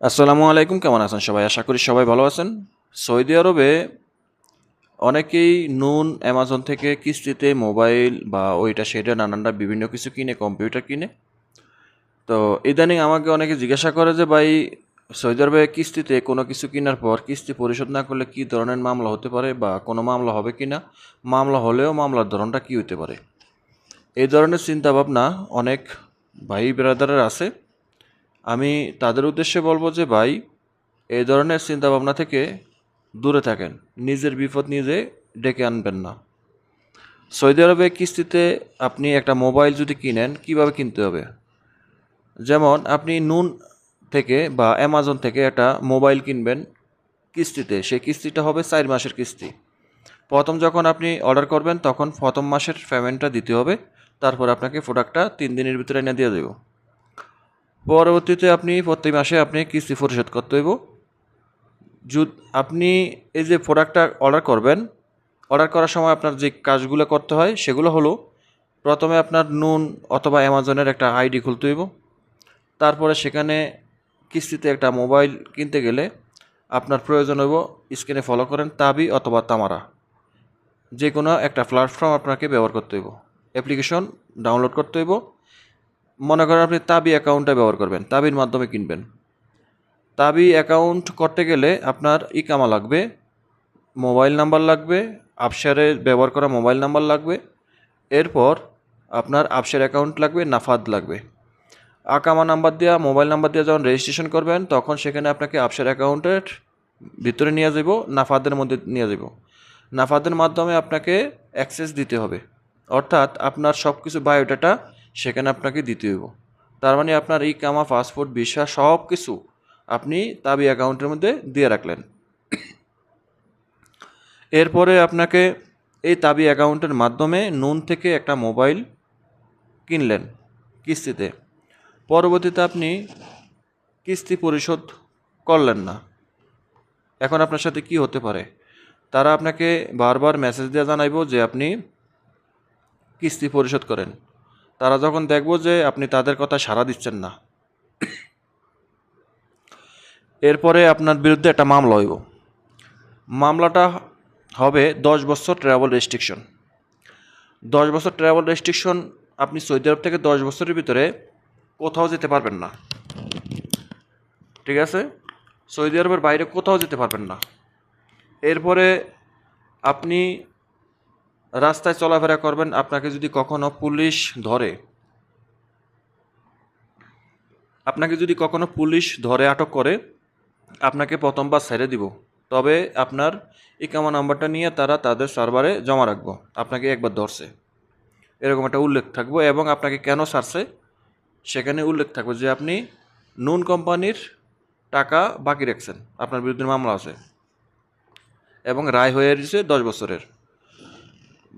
আসসালামু আলাইকুম, কেমন আছেন সবাই? আশা করি সবাই ভালো আছেন। সৌদি আরবে অনেকেই নুন, অ্যামাজন থেকে কিস্তিতে মোবাইল বা ওইটা সেটা নানানটা বিভিন্ন কিছু কিনে, কম্পিউটার কিনে। তো ইদানিং আমাকে অনেকে জিজ্ঞাসা করে যে, ভাই, সৌদি আরবে কিস্তিতে কোনো কিছু কেনার পর কিস্তি পরিশোধ না করলে কী ধরনের মামলা হতে পারে বা কোনো মামলা হবে কি না? মামলা হলেও মামলার ধরনটা কী হতে পারে? এই ধরনের চিন্তাভাবনা অনেক ভাই ব্রাদারের আছে। আমি তাদের উদ্দেশ্যে বলব যে ভাই, এই ধরনের চিন্তাভাবনা থেকে দূরে থাকেন। নিজের বিপদ নিজে ডেকে আনবেন না। সৌদি আরবে কিস্তিতে আপনি একটা মোবাইল যদি কিনেন, কীভাবে কিনতে হবে? যেমন আপনি নুন থেকে বা অ্যামাজন থেকে একটা মোবাইল কিনবেন কিস্তিতে। সেই কিস্তিটা হবে চার মাসের কিস্তি। প্রথম যখন আপনি অর্ডার করবেন, তখন প্রথম মাসের পেমেন্টটা দিতে হবে। তারপর আপনাকে প্রোডাক্টটা তিন দিনের ভিতরে এনে দিয়ে দেবো। পরবর্তীতে আপনি প্রত্যেক মাসে আপনি কিস্তি পরিশোধ করতে হইব। আপনি এই যে প্রোডাক্টটা অর্ডার করবেন অর্ডার করার সময় আপনার যে কাজগুলো করতে হয় সেগুলো হলো, প্রথমে আপনার নুন অথবা অ্যামাজনের একটা আইডি খুলতে হইব। তারপরে সেখানে কিস্তিতে একটা মোবাইল কিনতে গেলে আপনার প্রয়োজন হইব স্ক্রিনে ফলো করেন তাবি অথবা তামারা। যে কোনো একটা প্ল্যাটফর্ম আপনাকে ব্যবহার করতে হইব। অ্যাপ্লিকেশন ডাউনলোড করতে হইব। মনে করেন আপনি তাবি অ্যাকাউন্টটা ব্যবহার করবেন, তাবির মাধ্যমে কিনবেন। তাবি অ্যাকাউন্ট করতে গেলে আপনার ইকামা লাগবে, মোবাইল নাম্বার লাগবে, আপসারে ব্যবহার করা মোবাইল নাম্বার লাগবে, এরপর আপনার আপসের অ্যাকাউন্ট লাগবে, নাফাদ লাগবে। আকামা নাম্বার দেওয়া মোবাইল নাম্বার দেওয়া যখন রেজিস্ট্রেশন করবেন, তখন সেখানে আপনাকে আপসের অ্যাকাউন্টের ভিতরে নিয়ে যাব নাফাদের মধ্যে নিয়ে যাব নাফাদের মাধ্যমে আপনাকে অ্যাক্সেস দিতে হবে। অর্থাৎ আপনার সব কিছু বায়োডাটা সেখানে আপনাকে দিতে হইব। তার মানে আপনার ই কামা, পাসপোর্ট, ভিসা সব কিছু আপনি তাবি অ্যাকাউন্টের মধ্যে দিয়ে রাখলেন। এরপরে আপনাকে এই তাবি অ্যাকাউন্টের মাধ্যমে নুন থেকে একটা মোবাইল কিনলেন কিস্তিতে। পরবর্তীতে আপনি কিস্তি পরিশোধ করলেন না। এখন আপনার সাথে কি হতে পারে? তারা আপনাকে বারবার মেসেজ দেওয়া জানাইব যে আপনি কিস্তি পরিশোধ করেন। তারা যখন দেখব যে আপনি তাদের কথা সাড়া দিচ্ছেন না, এরপরে আপনার বিরুদ্ধে একটা মামলা হইব। মামলাটা হবে দশ বছর ট্রাভেল রেস্ট্রিকশন দশ বছর ট্রাভেল রেস্ট্রিকশন আপনি সৌদি আরব থেকে দশ বছরের ভিতরে কোথাও যেতে পারবেন না। ঠিক আছে? সৌদি আরবের বাইরে কোথাও যেতে পারবেন না। এরপরে আপনি রাস্তায় চলাফেরা করবেন, আপনাকে যদি কখনো পুলিশ ধরে, আপনাকে যদি কখনো পুলিশ ধরে আটক করে, আপনাকে প্রথমবার ছেড়ে দিব। তবে আপনার ইকামা নাম্বারটা নিয়ে তারা তাদের সার্ভারে জমা রাখব, আপনাকে একবার ধরছে। এরকম একটা উল্লেখ থাকব এবং আপনাকে কেন ছাড়ছে সেখানে উল্লেখ থাকবে যে আপনি নুন কোম্পানির টাকা বাকি রাখছেন, আপনার বিরুদ্ধে মামলা আছে এবং রায় হয়ে এসেছে দশ বছরের।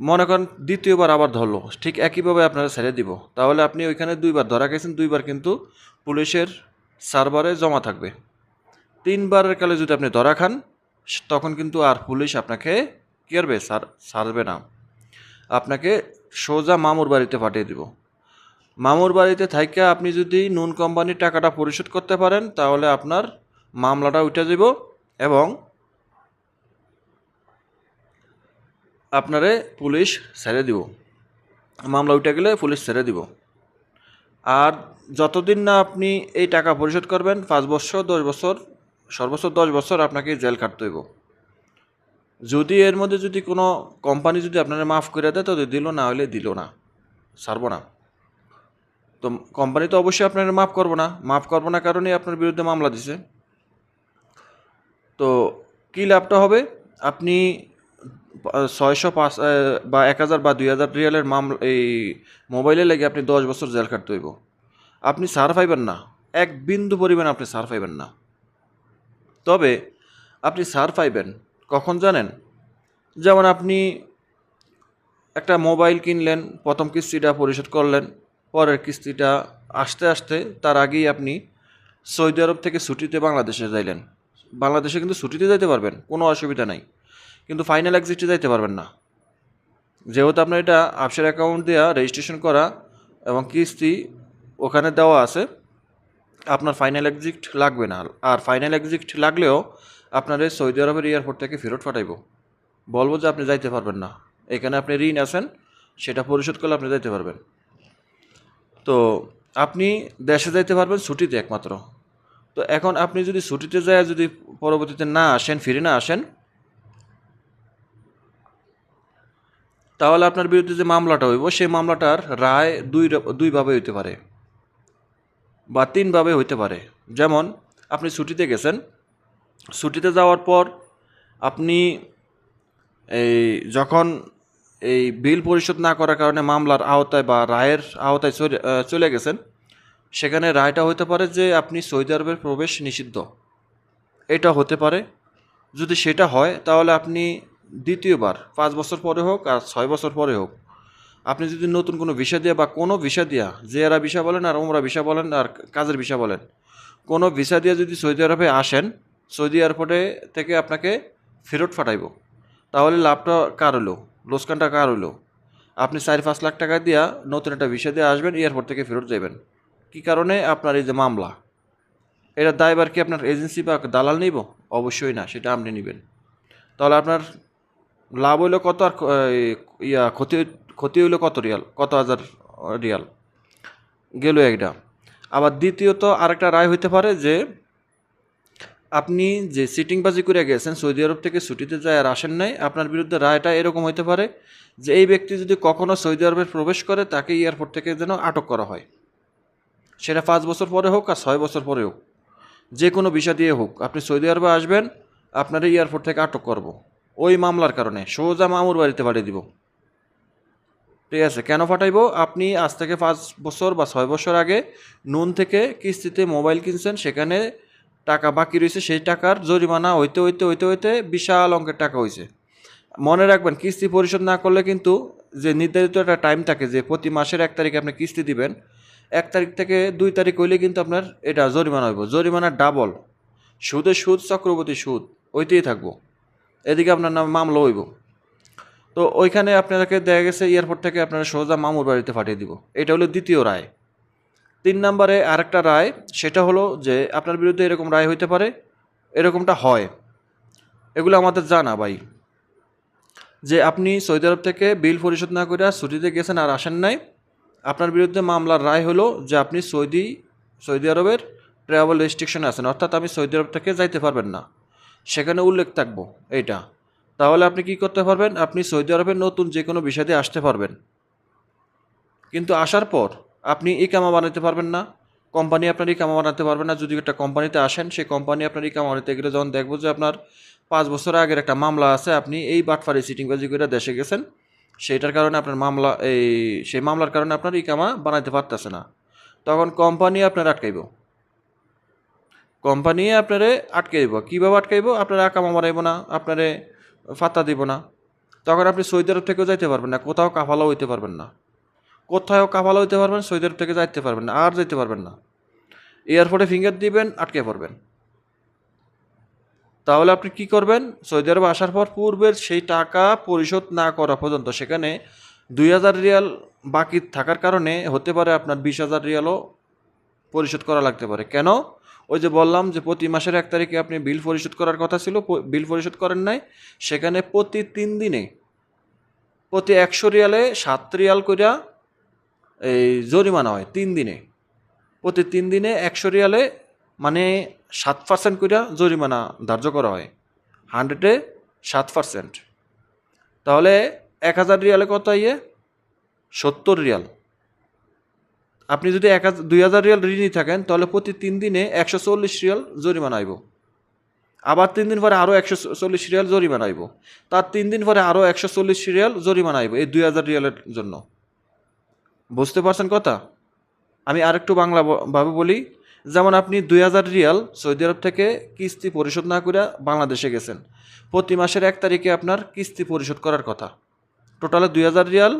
মনে করেন দ্বিতীয়বার আবার ধরলো, ঠিক একইভাবে আপনারা ছেড়ে দিব। তাহলে আপনি ওইখানে দুইবার ধরা গেছেন, দুইবার কিন্তু পুলিশের সার্ভারে জমা থাকবে। তিনবারের কালে যদি আপনি ধরা খান, তখন কিন্তু আর পুলিশ আপনাকে কী করবে? সার, সারবে না। আপনাকে সোজা মামুর বাড়িতে পাঠিয়ে দিব। মামুর বাড়িতে থাইকা আপনি যদি নুন কোম্পানির টাকাটা পরিশোধ করতে পারেন, তাহলে আপনার মামলাটা উঠে যাব এবং আপনারে পুলিশ ছেড়ে দিব। মামলা উঠে গেলে পুলিশ ছেড়ে দিব। আর যতদিন না আপনি এই টাকা পরিশোধ করবেন, পাঁচ বছর, দশ বছর, সর্বোচ্চ দশ বছর আপনাকে জেল কাটতে হইব। যদি এর মধ্যে যদি কোনো কোম্পানি যদি আপনারা মাফ করে দেয়, তো দিল না হলে দিল না। ছাড়বো না। তো কোম্পানি তো অবশ্যই আপনারা মাফ করব না। মাফ করব না কারণে আপনার বিরুদ্ধে মামলা দিছে। তো কী লাভটা হবে? আপনি ছয়শো পাঁচ বা এক হাজার বা দুই হাজার রিয়ালের মামলা এই মোবাইলে লেগে আপনি দশ বছর জেল কাটতে হইব। আপনি সার পাইবেন না। এক বিন্দু পরিমাণ আপনি সার পাইবেন না। তবে আপনি সার পাইবেন। কখন জানেন? যেমন আপনি একটা মোবাইল কিনলেন, প্রথম কিস্তিটা পরিশোধ করলেন, পরের কিস্তিটা আসতে আসতে তার আগেই আপনি সৌদি আরব থেকে ছুটিতে বাংলাদেশে যাইলেন। বাংলাদেশে কিন্তু ছুটিতে যাইতে পারবেন, কোনো অসুবিধা নাই। কিন্তু ফাইনাল এক্সিটে যাইতে পারবেন না। যেহেতু আপনার এটা আপসের অ্যাকাউন্ট দেওয়া রেজিস্ট্রেশন করা এবং কিস্তি ওখানে দেওয়া আছে, আপনার ফাইনাল এক্সিট লাগবে না। আর ফাইনাল এক্সিট লাগলেও আপনার এই সৌদি আরবের এয়ারপোর্ট থেকে ফেরত পাঠাইব। বলব যে আপনি যাইতে পারবেন না। এখানে আপনি ঋণ আছেন, সেটা পরিশোধ করলে আপনি যাইতে পারবেন। তো আপনি দেশে যাইতে পারবেন ছুটিতে একমাত্র। তো এখন আপনি যদি ছুটিতে যায়, যদি পরবর্তীতে না আসেন, ফিরে না আসেন তাহলে আপনার বিরুদ্ধে যে মামলাটা হইব, সেই মামলাটার রায় দুই দুইভাবে হইতে পারে বা তিনভাবে হইতে পারে। যেমন, আপনি ছুটিতে গেছেন, ছুটিতে যাওয়ার পর আপনি এই যখন এই বিল পরিশোধ না করার কারণে মামলার আওতায় বা রায়ের আওতায় চলে গেছেন, সেখানে রায়টা হতে পারে যে আপনি সৌদি আরবের প্রবেশ নিষিদ্ধ। এটা হতে পারে। যদি সেটা হয়, তাহলে আপনি দ্বিতীয়বার, পাঁচ বছর পরে হোক আর ছয় বছর পরে হোক, আপনি যদি নতুন কোনো ভিসা দিয়া বা কোনো ভিসা দিয়া জেরা ভিসা বলেন আর ওমরা ভিসা বলেন আর কাজের ভিসা বলেন, কোনো ভিসা দিয়ে যদি সৌদি আরবে আসেন, সৌদি এয়ারপোর্টে থেকে আপনাকে ফেরত ফাটাইব তাহলে লাভটা কার হলো লোসকানটা কার হলো আপনি চার পাঁচ লাখ টাকা দিয়া নতুন একটা ভিসা দিয়ে আসবেন, এয়ারপোর্ট থেকে ফেরত যাবেন কী কারণে? আপনার এই যে মামলা। এটা দায়বার কি আপনার এজেন্সি বা দালাল নিব? অবশ্যই না, সেটা আপনি নেবেন। তাহলে আপনার লাভ হইল কত আর ইয়া, ক্ষতি ক্ষতি হইল কত রিয়াল? কত হাজার রিয়াল? গেল একটা। আবার দ্বিতীয়ত আরেকটা রায় হইতে পারে যে আপনি যে সিটিংবাজি করে গেছেন, সৌদি আরব থেকে ছুটিতে যায় আর আসেন নাই, আপনার বিরুদ্ধে রায়টা এরকম হইতে পারে যে এই ব্যক্তি যদি কখনো সৌদি আরবে প্রবেশ করে তাকে এয়ারপোর্ট থেকে যেন আটক করা হয়। সেটা পাঁচ বছর পরে হোক আর ছয় বছর পরে হোক। যে কোনো বিষয় দিয়ে হোক। আপনি সৌদি আরবে আসবেন, আপনার এয়ারপোর্ট থেকে আটক করব। ওই মামলার কারণে, সোজা মামুর বাড়িতে পাঠিয়ে দিব। ঠিক আছে, কেন পাঠাইবো? আপনি আজ থেকে পাঁচ বছর বা ছয় বছর আগে নুন থেকে কিস্তিতে মোবাইল কিনছেন, সেখানে টাকা বাকি রয়েছে, সেই টাকার জরিমানা হইতে হইতে হইতে হইতে বিশাল অঙ্কের টাকা হয়েছে মনে রাখবেন, কিস্তি পরিশোধ না করলে কিন্তু যে নির্ধারিত একটা টাইম থাকে, যে প্রতি মাসের এক তারিখে আপনি কিস্তি দিবেন, এক তারিখ থেকে দুই তারিখ হইলে কিন্তু আপনার এটা জরিমানা হইব। জরিমানা ডাবল সুদে সুদ, চক্রবর্তী সুদ, ওইতেই থাকব। এদিকে আপনার নাম মামলা হইব। তো ওইখানে আপনাকে দেখা গেছে এয়ারপোর্ট থেকে আপনারা সোজা মামুর বাড়িতে পাঠিয়ে দিব। এটা হলো দ্বিতীয় রায়। তিন নম্বরে আরেকটা রায়, সেটা হলো যে আপনার বিরুদ্ধে এরকম রায় হইতে পারে, এরকমটা হয়। এগুলো আমাদের জানা ভাই। যে আপনি সৌদি আরব থেকে বিল পরিশোধ না করে ছুটিতে গেছেন আর আসেন নাই, আপনার বিরুদ্ধে মামলার রায় হলো যে আপনি সৌদি সৌদি আরবের ট্রাভেল রেস্ট্রিকশন আছেন অর্থাৎ আপনি সৌদি আরব থেকে যাইতে পারবেন না। সেখানে উল্লেখ থাকব, এইটা। তাহলে আপনি কি করতে পারবেন? আপনি সৌদি আরবের নতুন যে কোনো বিষয় দিয়ে আসতে পারবেন। কিন্তু আসার পর আপনি ইকামা বানাতে পারবেন না। কোম্পানি আপনার ইকামা বানাতে পারবে না। যদি একটা কোম্পানিতে আসেন, সেই কোম্পানি আপনার ইকামা বানাতে গেলে যখন দেখব যে আপনার পাঁচ বছর আগের একটা মামলা আছে, আপনি এই বাটফারি সিটিংবাজি করে দেশে গেছেন, সেইটার কারণে আপনার মামলা, এই, সেই মামলার কারণে আপনার ইকামা বানাতে পারতেছে না। তখন কোম্পানি আপনার আটকাইব। কোম্পানি আপনারে আটকে দিব কীভাবে আটকাইব? আপনার আকামা বানাইব না, আপনারে ফাতা দিব না। তখন আপনি সৌদি আরব থেকেও যাইতে পারবেন না, কোথাও কাফালাও হইতে পারবেন না। কোথাও কাফালা হইতে পারবেন সৌদি আরব থেকে যাইতে পারবেন না, আর যাইতে পারবেন না। এয়ারপোর্টে ফিঙ্গার দিবেন, আটকে পড়বেন। তাহলে আপনি কি করবেন? সৌদি আরবে আসার পর পূর্বের সেই টাকা পরিশোধ না করা পর্যন্ত সেখানে দুই হাজার রিয়াল বাকি থাকার কারণে হতে পারে আপনার বিশ হাজার রিয়ালও পরিশোধ করা লাগতে পারে। কেন? ওই যে বললাম যে প্রতি মাসের এক তারিখে আপনি বিল পরিশোধ করার কথা ছিল বিল পরিশোধ করেন নাই। সেখানে প্রতি তিন দিনে প্রতি একশো রিয়ালে সাত রিয়াল কইরা এই জরিমানা হয়, তিন দিনে। প্রতি তিন দিনে একশো রিয়ালে মানে সাত পার্সেন্ট কইরা জরিমানা ধার্য করা হয়, হান্ড্রেডে সাত পার্সেন্ট। তাহলে এক হাজার রিয়ালে কত ইয়ে সত্তর রিয়াল। আপনি যদি এক দুই হাজার রিয়াল ঋণী থাকেন, তাহলে প্রতি তিন দিনে একশো চল্লিশ রিয়াল জরিমানা আইব আবার তিন দিন পরে আরও একশো চল্লিশ রিয়াল জরিমানা আইব তার তিন দিন পরে আরও একশো চল্লিশ রিয়াল জরিমানা আইব এই দুই হাজার রিয়ালের জন্য। বুঝতে পারছেন কথা? আমি আরেকটু বাংলা ভাবে বলি, যেমন আপনি দুই হাজার রিয়াল সৌদি আরব থেকে কিস্তি পরিশোধ না করে বাংলাদেশে গেছেন, প্রতি মাসের এক তারিখে আপনার কিস্তি পরিশোধ করার কথা। টোটালে দুই হাজার রিয়াল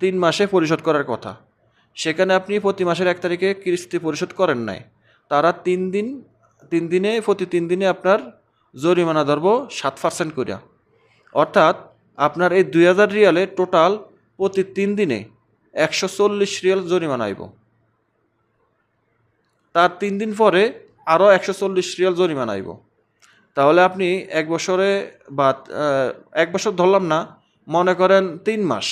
তিন মাসে পরিশোধ করার কথা। সেখানে আপনি প্রতি মাসের এক তারিখে কিস্তি পরিশোধ করেন নাই। তারা তিন দিন, তিন দিনে, প্রতি তিন দিনে আপনার জরিমানা ধরব সাত পার্সেন্ট করিয়া অর্থাৎ আপনার এই দুই হাজার রিয়ালে টোটাল প্রতি তিন দিনে একশো চল্লিশ রিয়াল জরিমানা আইব তার তিন দিন পরে আরও একশো চল্লিশ রিয়াল জরিমানা আইব তাহলে আপনি এক বছরে বা এক বছর ধরলাম না, মনে করেন তিন মাস।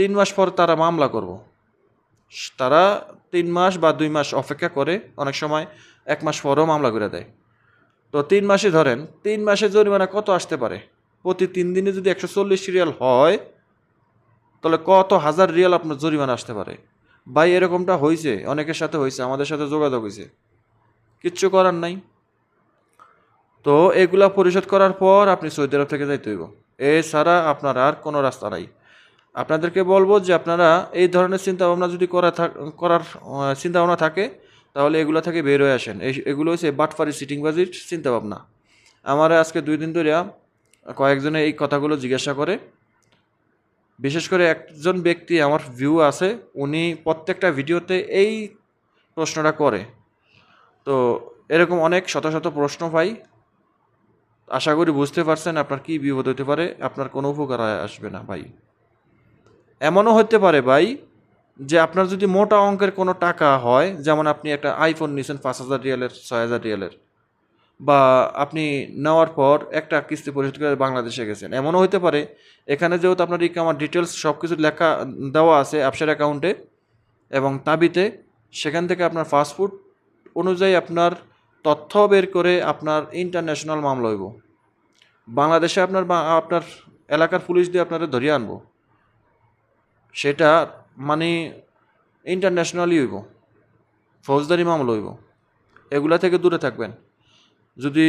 তিন মাস পর তারা মামলা করব। তারা তিন মাস বা দুই মাস অপেক্ষা করে, অনেক সময় এক মাস পরেও মামলা করে দেয়। তো তিন মাসে ধরেন, তিন মাসে জরিমানা কত আসতে পারে? প্রতি তিন দিনে যদি একশো চল্লিশ রিয়াল হয়, তাহলে কত হাজার রিয়াল আপনার জরিমানা আসতে পারে? ভাই, এরকমটা হয়েছে অনেকের সাথে হয়েছে আমাদের সাথে যোগাযোগ হয়েছে কিচ্ছু করার নাই। তো এগুলা পরিশোধ করার পর আপনি সৌদি আরব থেকে যাইতে হইব। এছাড়া আপনার আর কোনো রাস্তা নাই। আপনাদেরকে বলব যে আপনারা এই ধরনের চিন্তা ভাবনা যদি করা থাক, করার চিন্তা ভাবনা থাকে, তাহলে এগুলো থেকে বের হয়ে আসেন। এই, এগুলো হচ্ছে বাটফারি সিটিংবাজির চিন্তা ভাবনা আমার আজকে দুই দিন ধরে কয়েকজনে এই কথাগুলো জিজ্ঞাসা করে। বিশেষ করে একজন ব্যক্তি, আমার ভিউ আছে, উনি প্রত্যেকটা ভিডিওতে এই প্রশ্নটা করে। তো এরকম অনেক শত শত প্রশ্ন পাই। আশা করি বুঝতে পারছেন আপনার কি বিপদ হতে পারে, আপনার কোনো উপকার আসবে না ভাই। এমনও হতে পারে ভাই যে আপনার যদি মোটা অঙ্কের কোনো টাকা হয়, যেমন আপনি একটা আইফোন নিয়েছেন পাঁচ হাজার রিয়ালের, ছয় হাজার রিয়ালের, বা আপনি নেওয়ার পর একটা কিস্তি পরিশোধ করে বাংলাদেশে গেছেন, এমনও হতে পারে। এখানে যেহেতু আপনার আমার ডিটেলস সব কিছু লেখা, দেওয়া আছে অ্যাপসের অ্যাকাউন্টে এবং তাবিতে সেখান থেকে আপনার ফাস্টফুড অনুযায়ী আপনার তথ্য বের করে আপনার ইন্টারন্যাশনাল মামলা হইব। বাংলাদেশে আপনার আপনার এলাকার পুলিশ দিয়ে আপনারা ধরিয়ে আনব। সেটা মানে ইন্টারন্যাশনালি হইব, ফৌজদারি মামলা হইব, এগুলা থেকে দূরে থাকবেন। যদি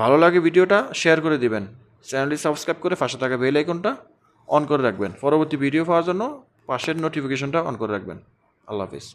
ভালো লাগে ভিডিওটা শেয়ার করে দিবেন। চ্যানেলটি সাবস্ক্রাইব করে পাশে থাকা বেল আইকনটা অন করে রাখবেন। পরবর্তী ভিডিও পাওয়ার জন্য পাশের নোটিফিকেশনটা অন করে রাখবেন। আল্লাহ হাফিজ।